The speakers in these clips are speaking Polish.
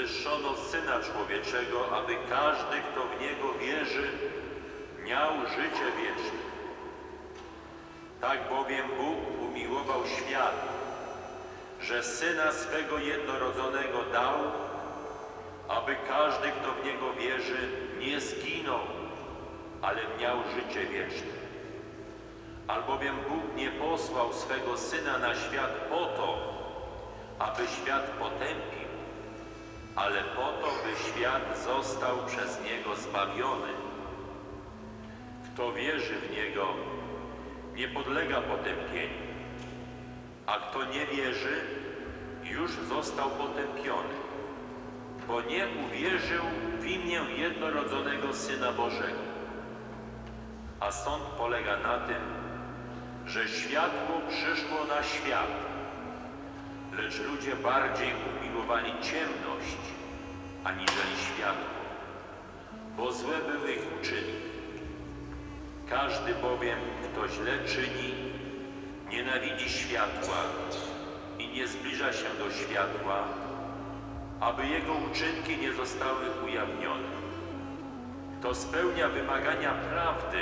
wywyższono Syna Człowieczego, aby każdy, kto w Niego wierzy, miał życie wieczne. Tak bowiem Bóg umiłował świat, że Syna swego jednorodzonego dał, aby każdy, kto w Niego wierzy, nie zginął, ale miał życie wieczne. Albowiem Bóg nie posłał swego Syna na świat po to, aby świat potępił, ale po to, by świat został przez Niego zbawiony. Kto wierzy w Niego, nie podlega potępieniu, a kto nie wierzy, już został potępiony, bo nie uwierzył w imię jednorodzonego Syna Bożego. A sąd polega na tym, że światło przyszło na świat, lecz ludzie bardziej umiłowali ciemność, aniżeli światło, bo złe były ich uczynki. Każdy bowiem, kto źle czyni, nienawidzi światła i nie zbliża się do światła, aby jego uczynki nie zostały ujawnione. Kto spełnia wymagania prawdy,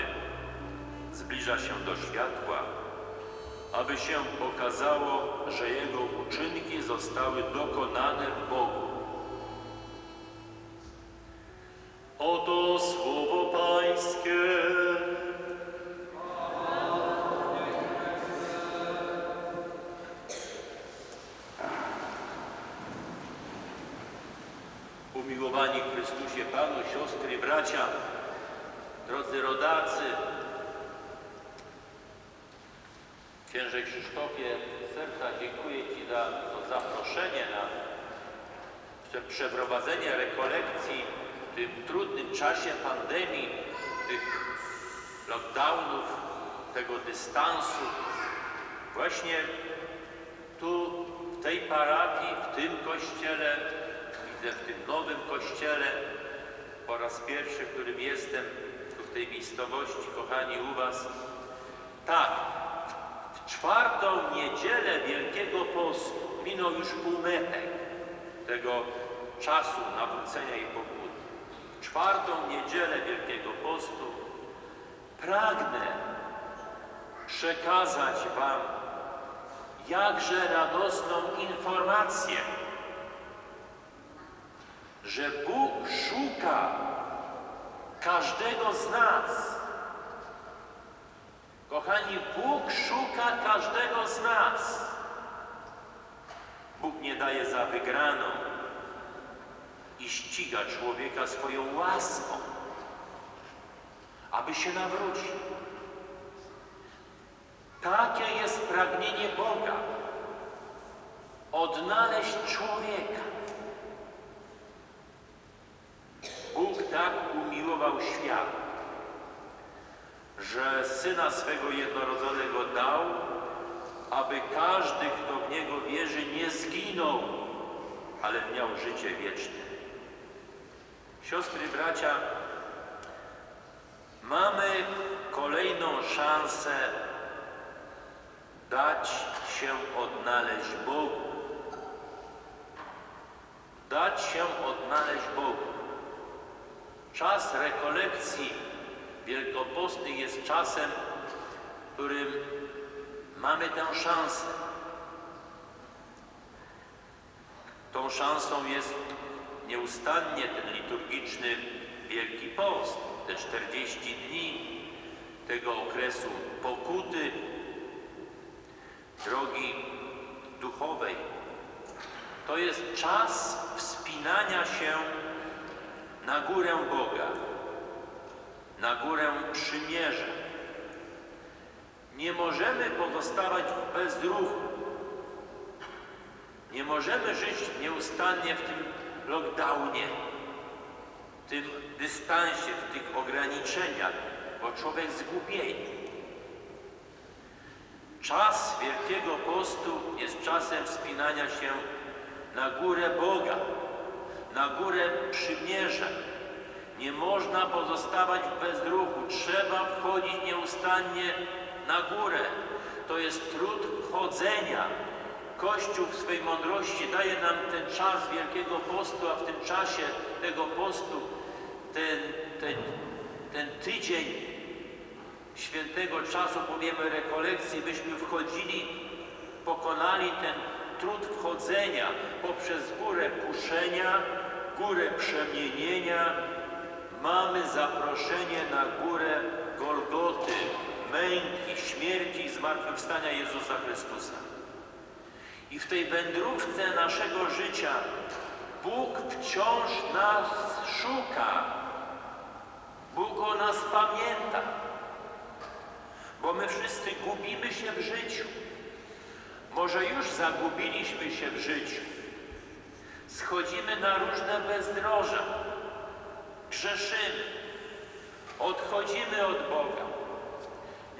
zbliża się do światła, aby się okazało, że jego uczynki zostały dokonane w Bogu. Oto słowo Pańskie. Umiłowani Chrystusie Panu, siostry bracia, drodzy rodacy, Księże Krzysztofie, serca dziękuję Ci za to zaproszenie na prze- przeprowadzenie rekolekcji w tym trudnym czasie pandemii, tych lockdownów, tego dystansu. Właśnie tu, w tej parafii, w tym kościele, widzę w tym nowym kościele, po raz pierwszy, w którym jestem, tu w tej miejscowości, kochani, u Was. Tak, czwartą niedzielę Wielkiego Postu, minął już półmetek tego czasu nawrócenia i. W czwartą niedzielę Wielkiego Postu pragnę przekazać Wam jakże radosną informację, że Bóg szuka każdego z nas. Kochani, Bóg szuka każdego z nas. Bóg nie daje za wygraną i ściga człowieka swoją łaską, aby się nawrócił. Takie jest pragnienie Boga. Odnaleźć człowieka. Bóg tak umiłował świat, że Syna swego jednorodzonego dał, aby każdy, kto w Niego wierzy, nie zginął, ale miał życie wieczne. Siostry bracia, mamy kolejną szansę dać się odnaleźć Bogu. Dać się odnaleźć Bogu. Czas rekolekcji wielkopostnych jest czasem, w którym mamy tę szansę. Tą szansą jest nieustannie ten liturgiczny Wielki Post, te 40 dni tego okresu pokuty, drogi duchowej. To jest czas wspinania się na górę Boga, na górę przymierza. Nie możemy pozostawać w bezruchu. Nie możemy żyć nieustannie w tym lockdownie, w tym dystansie, w tych ograniczeniach, bo człowiek zgubieje. Czas Wielkiego Postu jest czasem wspinania się na górę Boga, na górę przymierza. Nie można pozostawać w bezruchu, trzeba wchodzić nieustannie na górę. To jest trud wchodzenia. Kościół w swej mądrości daje nam ten czas Wielkiego Postu, a w tym czasie tego postu ten, ten, ten tydzień świętego czasu, powiemy rekolekcji, byśmy wchodzili, pokonali ten trud wchodzenia poprzez górę kuszenia, górę przemienienia. Mamy zaproszenie na górę Golgoty, męki, śmierci i zmartwychwstania Jezusa Chrystusa. I w tej wędrówce naszego życia Bóg wciąż nas szuka. Bóg o nas pamięta. Bo my wszyscy gubimy się w życiu. Może już zagubiliśmy się w życiu. Schodzimy na różne bezdroża. Grzeszymy. Odchodzimy od Boga.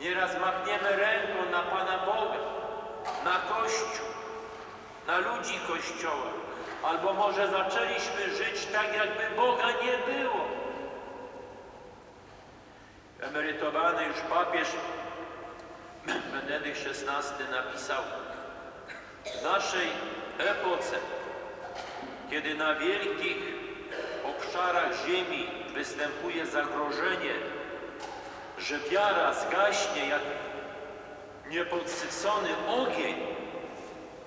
Nieraz machniemy ręką na Pana Boga, na Kościół, na ludzi Kościoła. Albo może zaczęliśmy żyć tak, jakby Boga nie było. Emerytowany już papież Benedykt XVI napisał w naszej epoce, kiedy na wielkich obszarach ziemi występuje zagrożenie, że wiara zgaśnie jak niepodsycony ogień,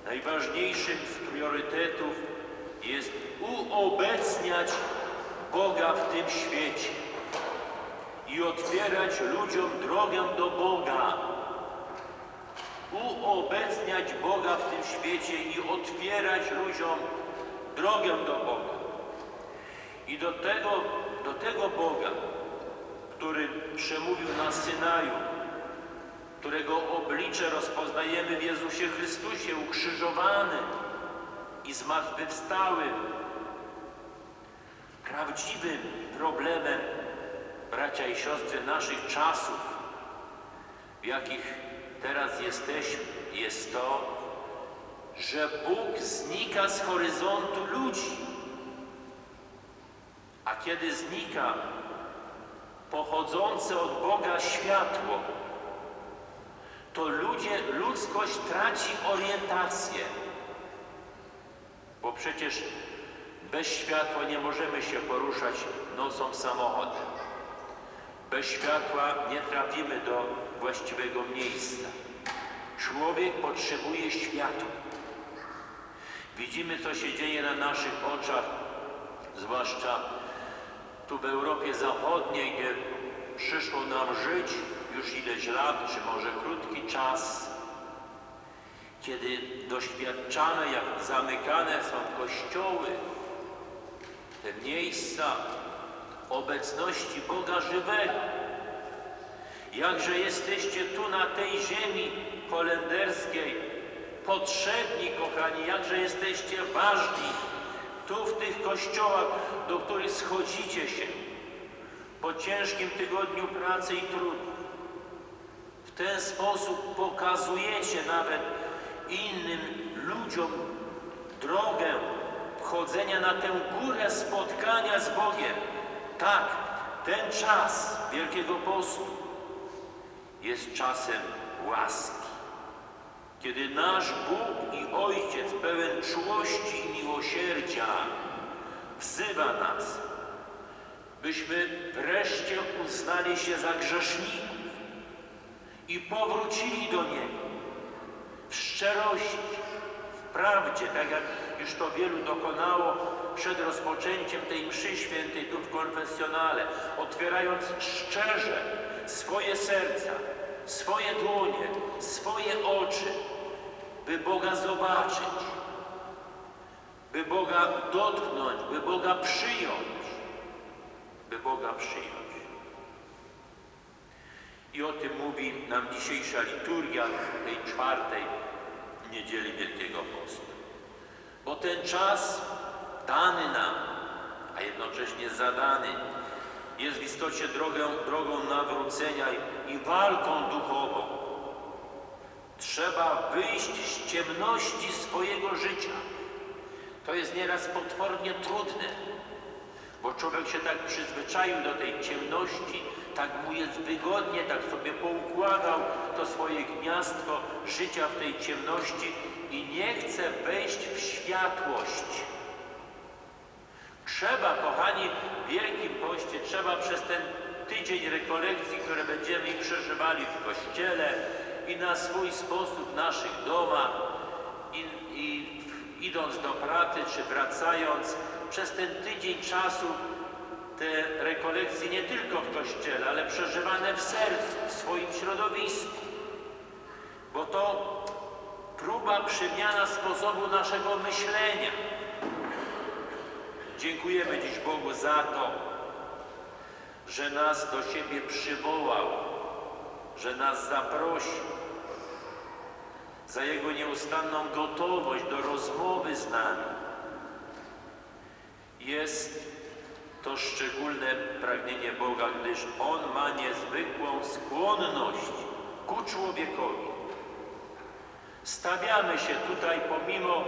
najważniejszym z priorytetów jest uobecniać Boga w tym świecie i otwierać ludziom drogę do Boga. Uobecniać Boga w tym świecie i otwierać ludziom drogę do Boga. I do tego, do tego Boga, który przemówił na Synaju, którego oblicze rozpoznajemy w Jezusie Chrystusie, ukrzyżowanym i zmartwychwstałym. Prawdziwym problemem, bracia i siostry, naszych czasów, w jakich teraz jesteśmy, jest to, że Bóg znika z horyzontu ludzi. Kiedy znika pochodzące od Boga światło, to ludzie, ludzkość traci orientację. Bo przecież bez światła nie możemy się poruszać nocą samochodem. Bez światła nie trafimy do właściwego miejsca. Człowiek potrzebuje światła. Widzimy, co się dzieje na naszych oczach, zwłaszcza tu w Europie Zachodniej, gdzie przyszło nam żyć już ileś lat, czy może krótki czas, kiedy doświadczane, jak zamykane są kościoły, te miejsca obecności Boga żywego. Jakże jesteście tu na tej ziemi holenderskiej potrzebni, kochani, jakże jesteście ważni tu w tych kościołach, do których schodzicie się po ciężkim tygodniu pracy i trudu. W ten sposób pokazujecie nawet innym ludziom drogę wchodzenia na tę górę spotkania z Bogiem. Tak, ten czas Wielkiego Postu jest czasem łaski, kiedy nasz Bóg i Ojciec pełen czułości i miłosierdzia wzywa nas, byśmy wreszcie uznali się za grzeszników i powrócili do Niego w szczerości, w prawdzie, tak jak już to wielu dokonało przed rozpoczęciem tej mszy świętej tu w konfesjonale, otwierając szczerze swoje serca, swoje dłonie, swoje oczy, by Boga zobaczyć, by Boga dotknąć, by Boga przyjąć, by Boga przyjąć. I o tym mówi nam dzisiejsza liturgia tej czwartej niedzieli Wielkiego Postu. Bo ten czas dany nam, a jednocześnie zadany, jest w istocie drogą, drogą nawrócenia i, i walką duchową. Trzeba wyjść z ciemności swojego życia. To jest nieraz potwornie trudne. Bo człowiek się tak przyzwyczaił do tej ciemności, tak mu jest wygodnie, tak sobie poukładał to swoje gniazdko życia w tej ciemności i nie chce wejść w światłość. Trzeba, kochani, w Wielkim Poście, trzeba przez ten tydzień rekolekcji, które będziemy przeżywali w Kościele i na swój sposób w naszych domach i, i idąc do pracy czy wracając, przez ten tydzień czasu te rekolekcje nie tylko w Kościele, ale przeżywane w sercu, w swoim środowisku. Bo to próba przemiana sposobu naszego myślenia. Dziękujemy dziś Bogu za to, że nas do siebie przywołał, że nas zaprosił, za Jego nieustanną gotowość do rozmowy z nami. Jest to szczególne pragnienie Boga, gdyż On ma niezwykłą skłonność ku człowiekowi. Stawiamy się tutaj pomimo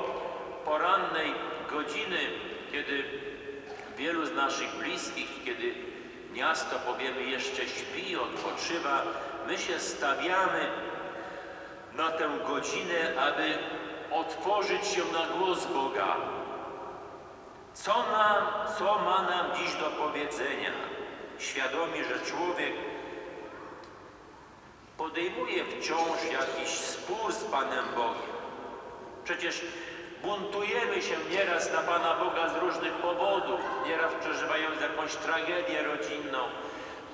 porannej godziny, kiedy wielu z naszych bliskich, kiedy miasto, powiemy, jeszcze śpi, odpoczywa, my się stawiamy na tę godzinę, aby otworzyć się na głos Boga. Co, nam, co ma nam dziś do powiedzenia? Świadomi, że człowiek podejmuje wciąż jakiś spór z Panem Bogiem. Przecież buntujemy się nieraz na Pana Boga z różnych powodów, nieraz przeżywając jakąś tragedię rodzinną,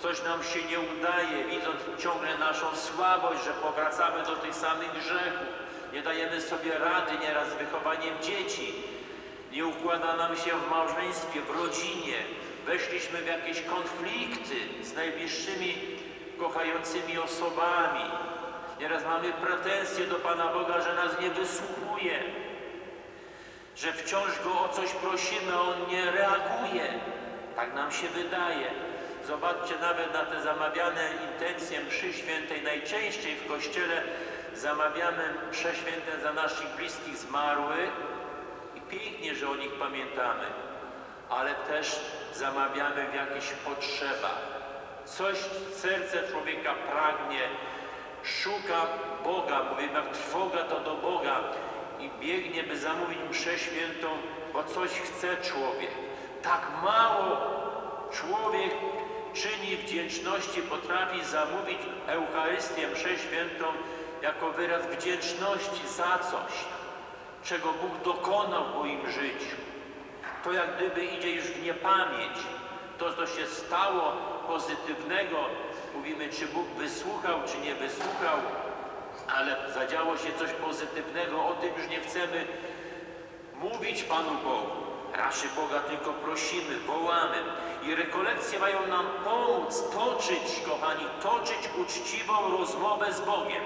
coś nam się nie udaje, widząc ciągle naszą słabość, że powracamy do tych samych grzechów, nie dajemy sobie rady nieraz z wychowaniem dzieci, nie układa nam się w małżeństwie, w rodzinie, weszliśmy w jakieś konflikty z najbliższymi kochającymi osobami. Nieraz mamy pretensje do Pana Boga, że nas nie wysłuchuje, że wciąż Go o coś prosimy, a On nie reaguje. Tak nam się wydaje. Zobaczcie, nawet na te zamawiane intencje mszy świętej, najczęściej w Kościele zamawiamy msze święte za naszych bliskich zmarłych i pięknie, że o nich pamiętamy, ale też zamawiamy w jakichś potrzebach. Coś serce człowieka pragnie, szuka Boga, mówimy jak trwoga to do Boga i biegnie, by zamówić mszę świętą, bo coś chce człowiek. Tak mało człowiek czyni wdzięczności, potrafi zamówić Eucharystię, mszę świętą jako wyraz wdzięczności za coś, czego Bóg dokonał w moim życiu. To jak gdyby idzie już w niepamięć. To, co się stało pozytywnego, mówimy, czy Bóg wysłuchał, czy nie wysłuchał, ale zadziało się coś pozytywnego, o tym już nie chcemy mówić Panu Bogu. Raczej Boga tylko prosimy, wołamy. I rekolekcje mają nam pomóc toczyć, kochani, toczyć uczciwą rozmowę z Bogiem.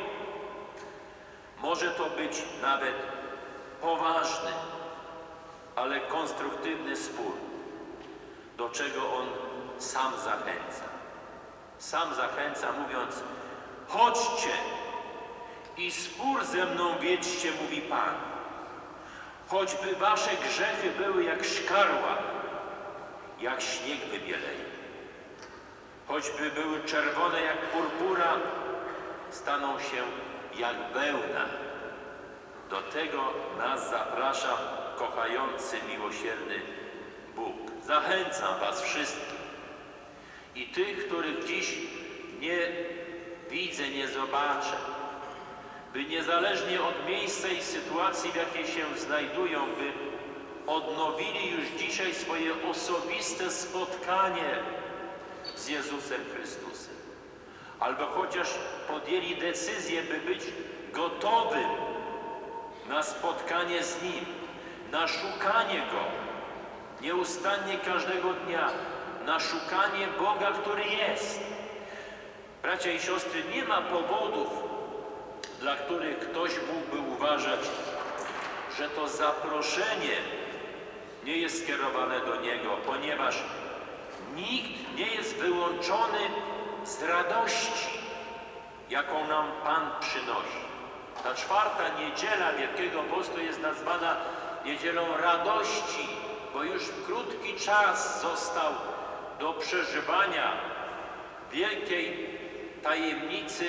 Może to być nawet poważny, ale konstruktywny spór, do czego On sam zachęca. Sam zachęca, mówiąc: chodźcie i spór ze mną wiedźcie, mówi Pan. Choćby wasze grzechy były jak szkarła, jak śnieg wybieleje. Choćby były czerwone jak purpura, staną się jak wełna. Do tego nas zaprasza kochający, miłosierny Bóg. Zachęcam was wszystkich i tych, których dziś nie widzę, nie zobaczę, by niezależnie od miejsca i sytuacji, w jakiej się znajdują, by odnowili już dzisiaj swoje osobiste spotkanie z Jezusem Chrystusem. Albo chociaż podjęli decyzję, by być gotowym na spotkanie z Nim, na szukanie Go, nieustannie każdego dnia, na szukanie Boga, który jest. Bracia i siostry, nie ma powodów, dla których ktoś mógłby uważać, że to zaproszenie nie jest skierowane do Niego, ponieważ nikt nie jest wyłączony z radości, jaką nam Pan przynosi. Ta czwarta niedziela Wielkiego Postu jest nazwana niedzielą radości, bo już krótki czas został do przeżywania wielkiej tajemnicy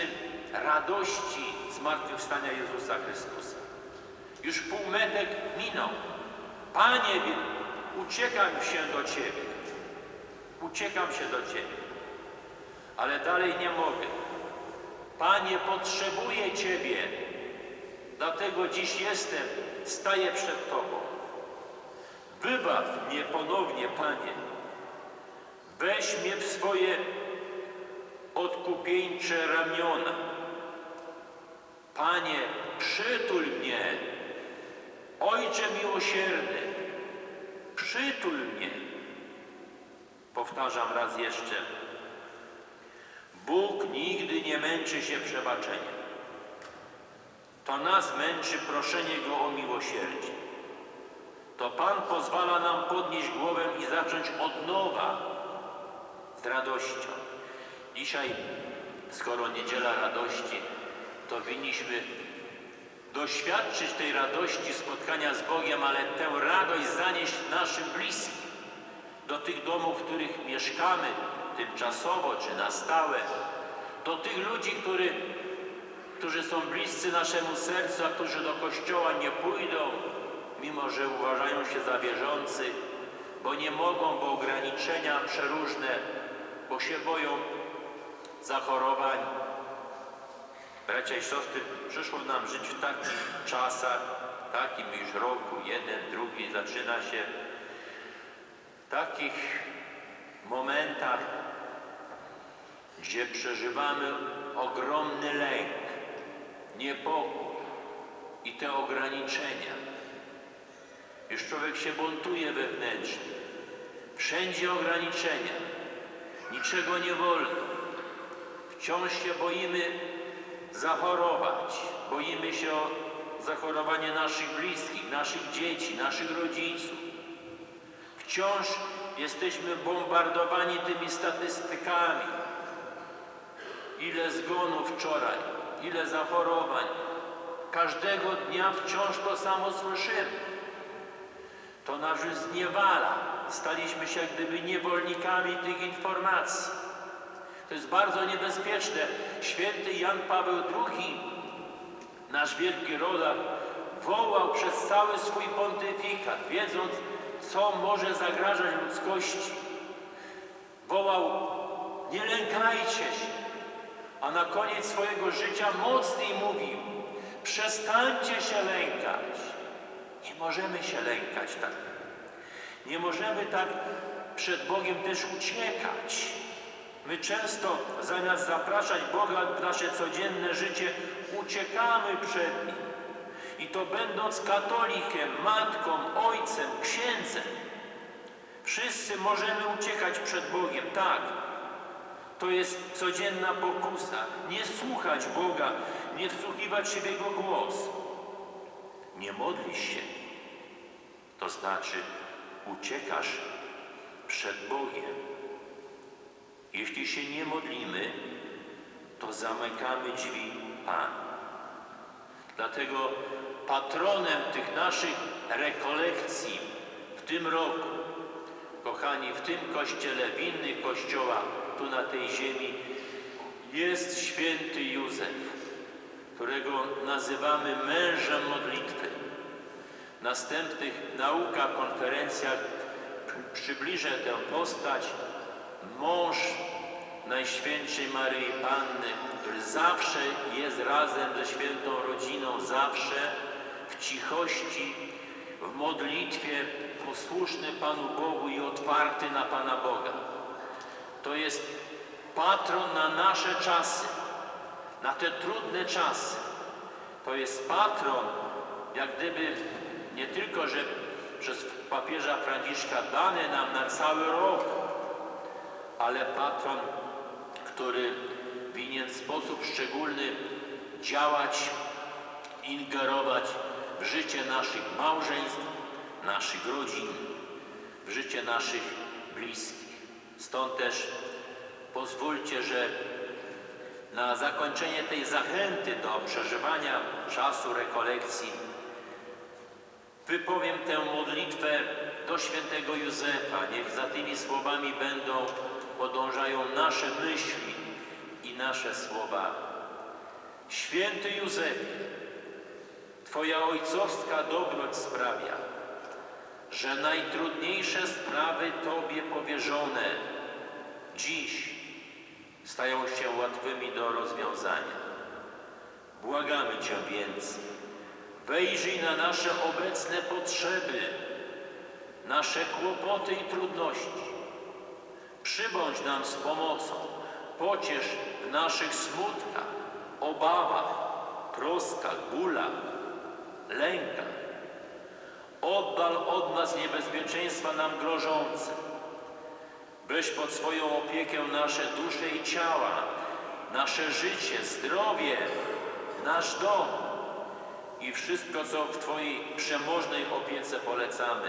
radości zmartwychwstania Jezusa Chrystusa. Już półmetek minął. Panie, uciekam się do Ciebie. Uciekam się do Ciebie. Ale dalej nie mogę. Panie, potrzebuję Ciebie. Dlatego dziś jestem, staję przed Tobą. Wybaw mnie ponownie, Panie. Weź mnie w swoje odkupieńcze ramiona. Panie, przytul mnie. Ojcze miłosierny, przytul mnie. Powtarzam raz jeszcze. Bóg nigdy nie męczy się przebaczeniem. To nas męczy proszenie Go o miłosierdzie. To Pan pozwala nam podnieść głowę i zacząć od nowa z radością. Dzisiaj, skoro niedziela radości, to winniśmy doświadczyć tej radości spotkania z Bogiem, ale tę radość zanieść naszym bliskim, do tych domów, w których mieszkamy tymczasowo czy na stałe, do tych ludzi, który, którzy są bliscy naszemu sercu, a którzy do kościoła nie pójdą, mimo że uważają się za wierzących, bo nie mogą, bo ograniczenia przeróżne, bo się boją zachorowań. Bracia i siostry, przyszło nam żyć w takich czasach, takim już roku, jeden, drugi, zaczyna się, w takich momentach, gdzie przeżywamy ogromny lęk, niepokój i te ograniczenia. Już człowiek się buntuje wewnętrznie. Wszędzie ograniczenia. Niczego nie wolno. Wciąż się boimy zachorować. Boimy się o zachorowanie naszych bliskich, naszych dzieci, naszych rodziców. Wciąż jesteśmy bombardowani tymi statystykami. Ile zgonów wczoraj, ile zachorowań. Każdego dnia wciąż to samo słyszymy. To nas zniewala. Staliśmy się jak gdyby niewolnikami tych informacji. To jest bardzo niebezpieczne. Święty Jan Paweł II, nasz wielki rodak, wołał przez cały swój pontyfikat, wiedząc, co może zagrażać ludzkości. Wołał, nie lękajcie się. A na koniec swojego życia mocniej mówił, przestańcie się lękać. Nie możemy się lękać tak. Nie możemy tak przed Bogiem też uciekać. My często zamiast zapraszać Boga w nasze codzienne życie, uciekamy przed Nim. I to będąc katolikiem, matką, ojcem, księdzem. Wszyscy możemy uciekać przed Bogiem, tak. To jest codzienna pokusa. Nie słuchać Boga, nie wsłuchiwać się w Jego głos. Nie modlisz się, to znaczy uciekasz przed Bogiem. Jeśli się nie modlimy, to zamykamy drzwi Panu. Dlatego patronem tych naszych rekolekcji w tym roku, kochani, w tym kościele, w innych kościołach tu na tej ziemi, jest święty Józef, którego nazywamy mężem modlitwy. W następnych naukach, konferencjach przybliżę tę postać. Mąż Najświętszej Maryi Panny, który zawsze jest razem ze świętą rodziną, zawsze w cichości, w modlitwie, posłuszny Panu Bogu i otwarty na Pana Boga. To jest patron na nasze czasy, na te trudne czasy. To jest patron, jak gdyby nie tylko, że przez papieża Franciszka dany nam na cały rok, ale patron, który winien w sposób szczególny działać, ingerować w życie naszych małżeństw, naszych rodzin, w życie naszych bliskich. Stąd też pozwólcie, że na zakończenie tej zachęty do przeżywania czasu rekolekcji wypowiem tę modlitwę do świętego Józefa. Niech za tymi słowami będą, podążają nasze myśli i nasze słowa. Święty Józefie, Twoja ojcowska dobroć sprawia, że najtrudniejsze sprawy Tobie powierzone dziś stają się łatwymi do rozwiązania. Błagamy Cię więc, wejrzyj na nasze obecne potrzeby, nasze kłopoty i trudności. Przybądź nam z pomocą, pociesz w naszych smutkach, obawach, troskach, bólach, lękach. Oddal od nas niebezpieczeństwa nam grożące. Weź pod swoją opiekę nasze dusze i ciała, nasze życie, zdrowie, nasz dom i wszystko, co w Twojej przemożnej opiece polecamy.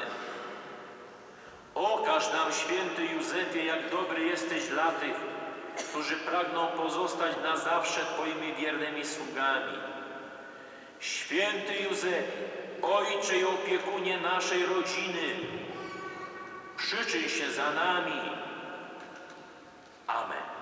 Okaż nam, święty Józefie, jak dobry jesteś dla tych, którzy pragną pozostać na zawsze Twoimi wiernymi sługami. Święty Józefie, Ojcze i opiekunie naszej rodziny, przyczyń się za nami. Amen.